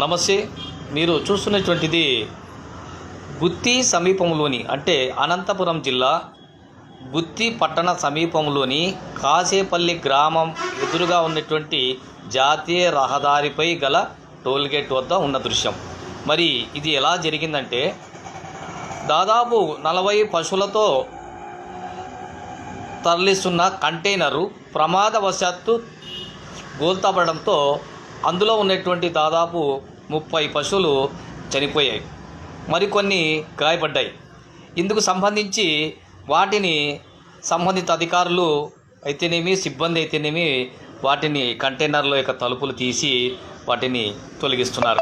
నమస్తే. మీరు చూస్తున్నటువంటిది గుత్తి సమీపంలోని అంటే అనంతపురం జిల్లా గుత్తి పట్టణ సమీపంలోని కాసేపల్లి గ్రామం ఎదురుగా ఉన్నటువంటి జాతీయ రహదారిపై గల టోల్గేట్ వద్ద ఉన్న దృశ్యం. మరి ఇది ఎలా జరిగిందంటే దాదాపు నలభై పశువులతో తరలిస్తున్న కంటైనరు ప్రమాదవశాత్తు గోల్తాపడంతో అందులో ఉన్నటువంటి దాదాపు ముప్పై పశువులు చనిపోయాయి. మరికొన్ని గాయపడ్డాయి. ఇందుకు సంబంధించి వాటిని సంబంధిత అధికారులు అయితేనేమి సిబ్బంది అయితేనేమి వాటిని కంటైనర్ల యొక్క తలుపులు తీసి వాటిని తొలగిస్తున్నారు.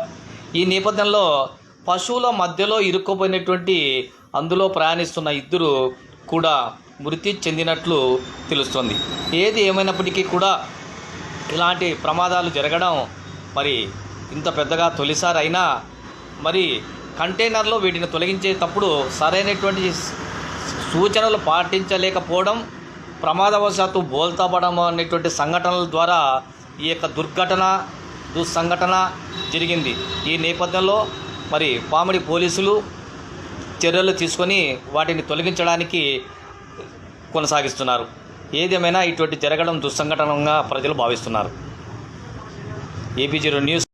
ఈ నేపథ్యంలో పశువుల మధ్యలో ఇరుక్కుపోయినటువంటి అందులో ప్రయాణిస్తున్న ఇద్దరు కూడా మృతి చెందినట్లు తెలుస్తుంది. ఏది ఏమైనప్పటికీ కూడా ఇలాంటి ప్రమాదాలు జరగడం మరి ఇంత పెద్దగా తొలిసారి అయినా మరి కంటైనర్లో వీటిని తొలగించేటప్పుడు సరైనటువంటి సూచనలు పాటించలేకపోవడం ప్రమాదవశాత్తు బోల్తాపడం అనేటువంటి సంఘటనల ద్వారా ఈ యొక్క దుర్ఘటన దుస్సంఘటన జరిగింది. ఈ నేపథ్యంలో మరి పామిడి పోలీసులు చర్యలు తీసుకొని వాటిని తొలగించడానికి కొనసాగిస్తున్నారు. ఏదేమైనా ఇటువంటి జరగడం దుస్సంఘటనంగా ప్రజలు భావిస్తున్నారు. AP zero news